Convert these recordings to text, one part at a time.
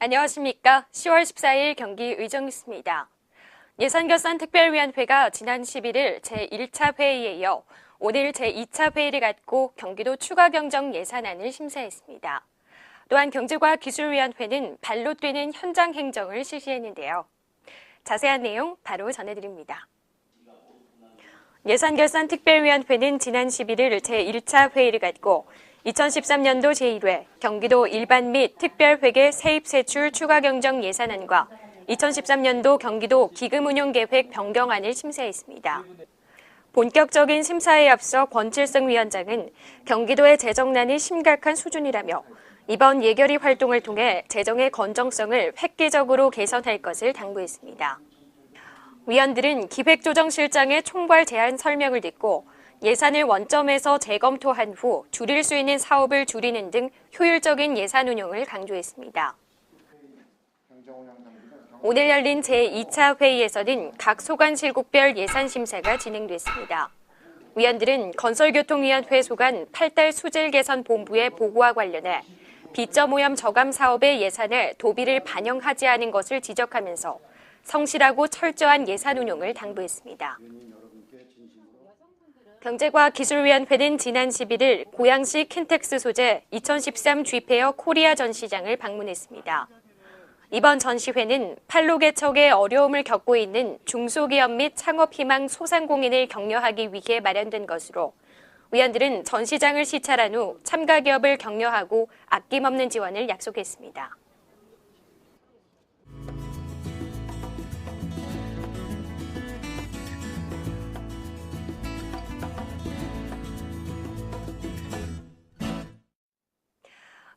안녕하십니까. 10월 14일 경기 의정뉴스입니다. 예산결산 특별위원회가 지난 11일 제1차 회의에 이어 오늘 제2차 회의를 갖고 경기도 추가 경정 예산안을 심사했습니다. 또한 경제과 기술위원회는 발로 뛰는 현장 행정을 실시했는데요. 자세한 내용 바로 전해드립니다. 예산결산 특별위원회는 지난 11일 제1차 회의를 갖고 2013년도 제1회 경기도 일반 및 특별회계 세입세출 추가 경정 예산안과 2013년도 경기도 기금운용계획 변경안을 심사했습니다. 본격적인 심사에 앞서 권칠승 위원장은 경기도의 재정난이 심각한 수준이라며 이번 예결위 활동을 통해 재정의 건정성을 획기적으로 개선할 것을 당부했습니다. 위원들은 기획조정실장의 총괄 제안 설명을 듣고 예산을 원점에서 재검토한 후 줄일 수 있는 사업을 줄이는 등 효율적인 예산 운용을 강조했습니다. 오늘 열린 제2차 회의에서는 각 소관실국별 예산 심사가 진행됐습니다. 위원들은 건설교통위원회 소관 8달 수질 개선 본부의 보고와 관련해 비점 오염 저감 사업의 예산을 도비를 반영하지 않은 것을 지적하면서 성실하고 철저한 예산 운용을 당부했습니다. 경제과기술위원회는 지난 11일 고양시 킨텍스 소재 2013 G페어 코리아 전시장을 방문했습니다. 이번 전시회는 판로 개척에 어려움을 겪고 있는 중소기업 및 창업희망 소상공인을 격려하기 위해 마련된 것으로 위원들은 전시장을 시찰한 후 참가 기업을 격려하고 아낌없는 지원을 약속했습니다.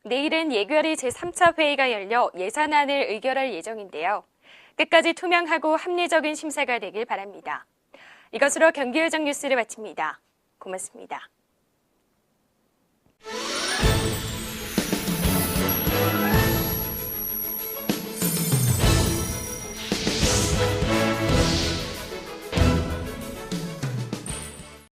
내일은 예결위 제3차 회의가 열려 예산안을 의결할 예정인데요. 끝까지 투명하고 합리적인 심사가 되길 바랍니다. 이것으로 경기의정 뉴스를 마칩니다. 고맙습니다.